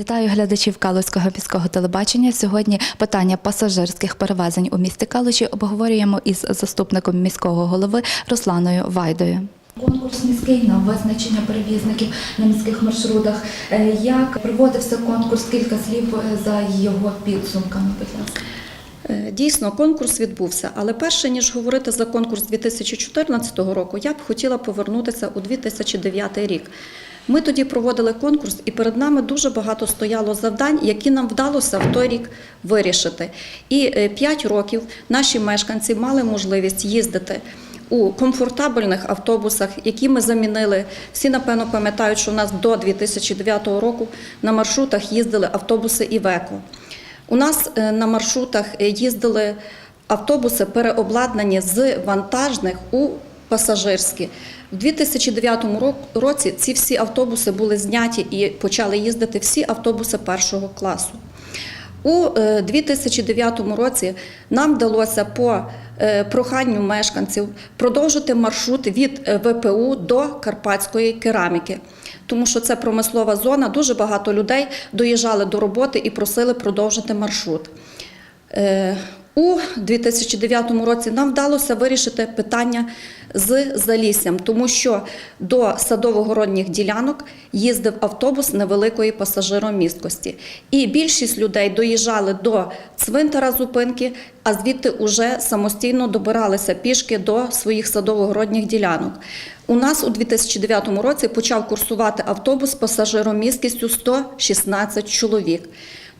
Вітаю глядачів Калузького міського телебачення. Сьогодні питання пасажирських перевезень у місті Калуші обговорюємо із заступником міського голови Русланою Вайдою. Конкурс міський на визначення перевізників на міських маршрутах. Е, Як проводився конкурс? Кілька слів е, за його підсумками, будь ласка. Е, Дійсно, конкурс відбувся, але перше ніж говорити за конкурс 2014 року, я б хотіла повернутися у 2009 рік. Ми тоді проводили конкурс, і перед нами дуже багато стояло завдань, які нам вдалося в той рік вирішити. І 5 років наші мешканці мали можливість їздити. У комфортабельних автобусах, які ми замінили, всі напевно пам'ятають, що у нас до 2009 року на маршрутах їздили автобуси Івеко. У нас е, на маршрутах е, їздили автобуси, переобладнані з вантажних у пасажирські. У 2009 році ці всі автобуси були зняті і почали їздити всі автобуси першого класу. У е, 2009 році нам вдалося по е, проханню мешканців продовжити маршрут від е, ВПУ до Карпатської кераміки, тому що це промислова зона. Дуже багато людей доїжджали до роботи і просили продовжити маршрут. Е, У 2009 році нам вдалося вирішити питання з заліссям, тому що до садово-городніх ділянок їздив автобус невеликої пасажиромісткості. І більшість людей доїжджали до цвинтара зупинки, а звідти вже самостійно добиралися пішки до своїх садово-городніх ділянок. У нас у 2009 році почав курсувати автобус з пасажиромісткістю 116 чоловік.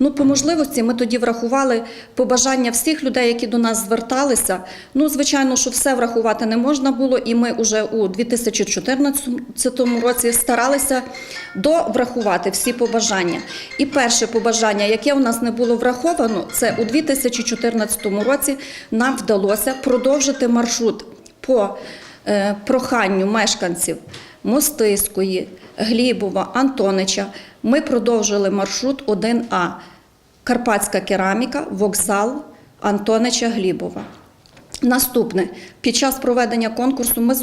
Ну, по можливості, ми тоді врахували побажання всіх людей, які до нас зверталися. Ну, звичайно, що все врахувати не можна було, і ми вже у 2014 році старалися доврахувати всі побажання. І перше побажання, яке у нас не було враховано, це у 2014 році нам вдалося продовжити маршрут по е, проханню мешканців Мостиської, Глібова, Антонича. Ми продовжили маршрут 1А. Карпатська кераміка, вокзал Антонича Глібова. Наступне під час проведення конкурсу ми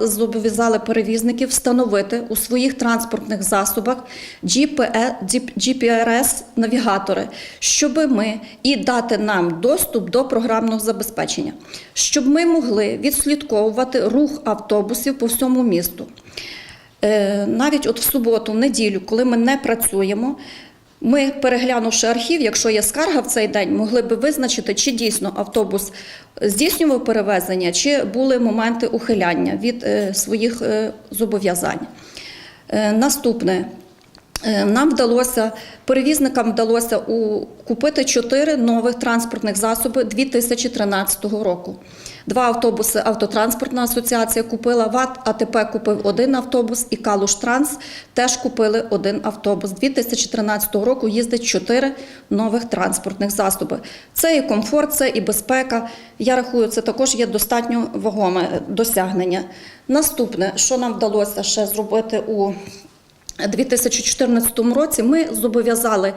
зобов'язали перевізників встановити у своїх транспортних засобах GPS-навігатори, щоб ми і дати нам доступ до програмного забезпечення, щоб ми могли відслідковувати рух автобусів по всьому місту. Е, Навіть от в суботу, в неділю, коли ми не працюємо, ми, переглянувши архів, якщо є скарга в цей день, могли би визначити, чи дійсно автобус здійснював перевезення, чи були моменти ухиляння від е, своїх е, зобов'язань. Е, Наступне. Е, Нам вдалося, перевізникам вдалося купити чотири нових транспортних засоби 2013 року. Два автобуси Автотранспортна асоціація купила, ВАТ АТП купив один автобус і Калуштранс теж купили один автобус. 2013 року їздить чотири нових транспортних засоби. Це і комфорт, це і безпека. Я рахую, це також є достатньо вагоме досягнення. Наступне, що нам вдалося ще зробити у 2014 році ми зобов'язали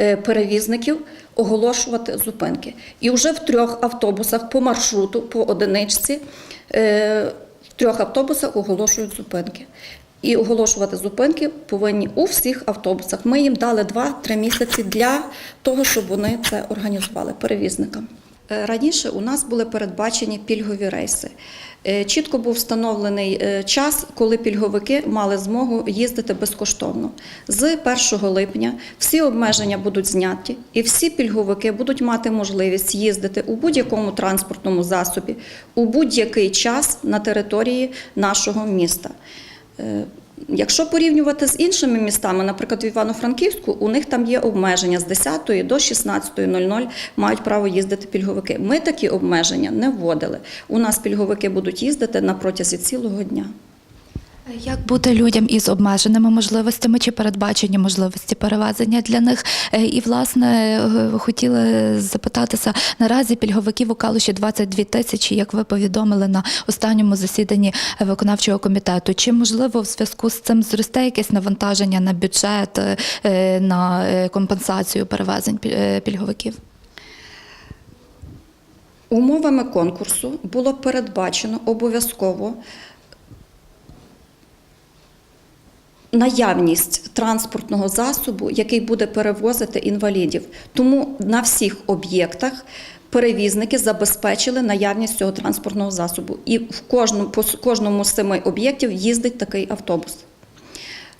е, перевізників оголошувати зупинки. І вже в трьох автобусах по маршруту, по одиничці, е, в трьох автобусах оголошують зупинки. І оголошувати зупинки повинні у всіх автобусах. Ми їм дали 2-3 місяці для того, щоб вони це організували перевізникам. Е, Раніше у нас були передбачені пільгові рейси. Е, Чітко був встановлений е, час, коли пільговики мали змогу їздити безкоштовно. З 1 липня всі обмеження будуть зняті, і всі пільговики будуть мати можливість їздити у будь-якому транспортному засобі у будь-який час на території нашого міста. Якщо порівнювати з іншими містами, наприклад, в Івано-Франківську, у них там є обмеження з 10 до 16.00 мають право їздити пільговики. Ми такі обмеження не вводили. У нас пільговики будуть їздити на протязі цілого дня. Як бути людям із обмеженими можливостями чи передбачені можливості перевезення для них? Е, І власне е, хотіли запитатися наразі пільговиків у Калуші 22 тисячі, як ви повідомили на останньому засіданні виконавчого комітету. Чи можливо в зв'язку з цим зросте якесь навантаження на бюджет, е, на компенсацію перевезень пільговиків? Умовами конкурсу було передбачено обов'язково наявність транспортного засобу, який буде перевозити інвалідів. Тому на всіх об'єктах перевізники забезпечили наявність цього транспортного засобу. І в кожному, по кожному з семи об'єктів їздить такий автобус.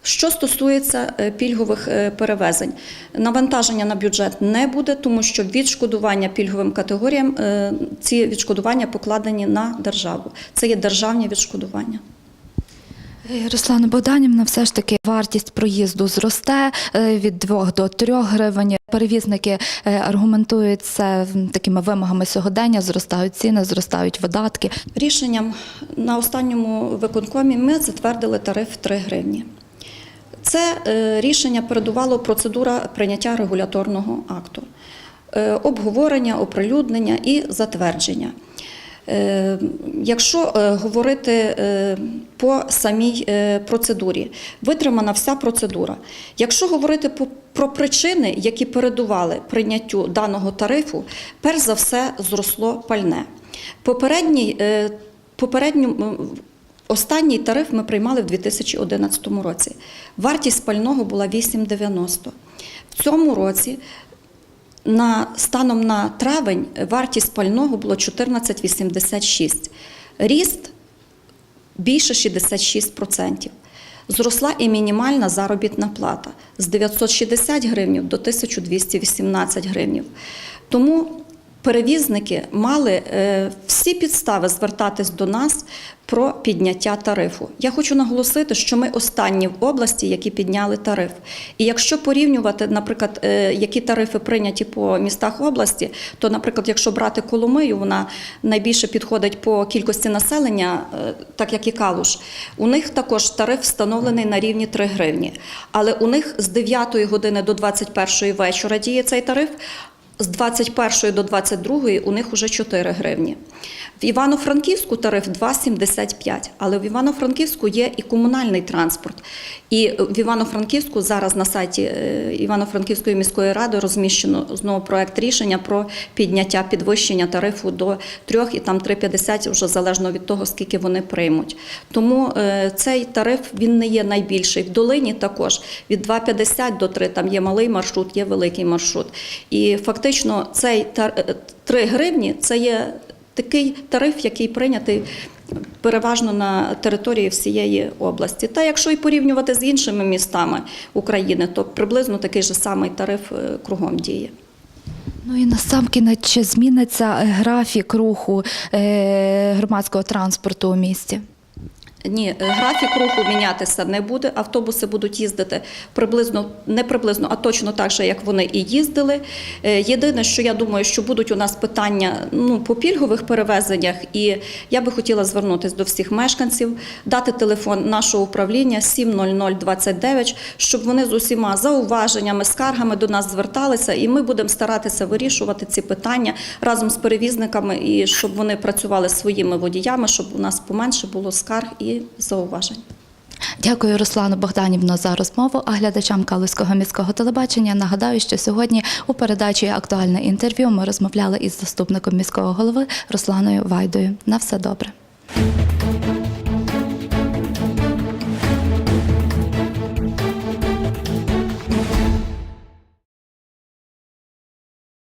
Що стосується е, пільгових е, перевезень, навантаження на бюджет не буде, тому що відшкодування пільговим категоріям е, ці відшкодування покладені на державу. Це є державні відшкодування. Руслана Богданівна, все ж таки вартість проїзду зросте е, від 2 до 3 гривень. Перевізники е, аргументують це такими вимогами сьогодення, зростають ціни, зростають видатки. Рішенням на останньому виконкомі ми затвердили тариф 3 гривні. Це е, рішення передувало процедура прийняття регуляторного акту, обговорення, оприлюднення і затвердження. Е, Якщо е, говорити е, по самій процедурі, витримана вся процедура. Якщо говорити про причини, які передували прийняттю даного тарифу, перш за все зросло пальне. Попередній, попередню, останній тариф ми приймали в 2011 році. Вартість пального була 8,90. В цьому році на станом на травень вартість пального було 14,86. Ріст більше 66%. Зросла і мінімальна заробітна плата з 960 гривень до 1218 гривень. Тому перевізники мали е, всі підстави звертатись до нас про підняття тарифу. Я хочу наголосити, що ми останні в області, які підняли тариф. І якщо порівнювати, наприклад, е, які тарифи прийняті по містах області, то, наприклад, якщо брати Коломию, вона найбільше підходить по кількості населення, е, так як і Калуш. У них також тариф встановлений на рівні 3 гривні. Але у них з 9 години до 21 вечора діє цей тариф. З 21 до 22 у них уже 4 гривні. В Івано-Франківську тариф 2,75, але в Івано-Франківську є і комунальний транспорт. І в Івано-Франківську зараз на сайті е, Івано-Франківської міської ради розміщено знову проект рішення про підняття підвищення тарифу до 3 і там 3,50 вже залежно від того, скільки вони приймуть. Тому е, цей тариф він не є найбільший. В долині також від 2,50 до 3, там є малий маршрут, є великий маршрут. І фактично цей тар- е, 3 гривні це є такий тариф, який прийнятий переважно на території всієї області. Та якщо і порівнювати з іншими містами України, то приблизно такий же самий тариф е, кругом діє. Ну і насамкінець, чи зміниться графік руху е, громадського транспорту у місті? Ні, е, графік руху мінятися не буде. Автобуси будуть їздити приблизно, не приблизно, а точно так же, як вони і їздили. Е, Єдине, що я думаю, що будуть у нас питання ну, по пільгових перевезеннях, і я би хотіла звернутися до всіх мешканців, дати телефон нашого управління 70029, щоб вони з усіма зауваженнями, скаргами до нас зверталися, і ми будемо старатися вирішувати ці питання разом з перевізниками, і щоб вони працювали своїми водіями, щоб у нас поменше було скарг зауважень. Дякую, Руслану Богданівну, за розмову. А глядачам Калузького міського телебачення нагадаю, що сьогодні у передачі актуальне інтерв'ю ми розмовляли із заступником міського голови Русланою Вайдою. На все добре.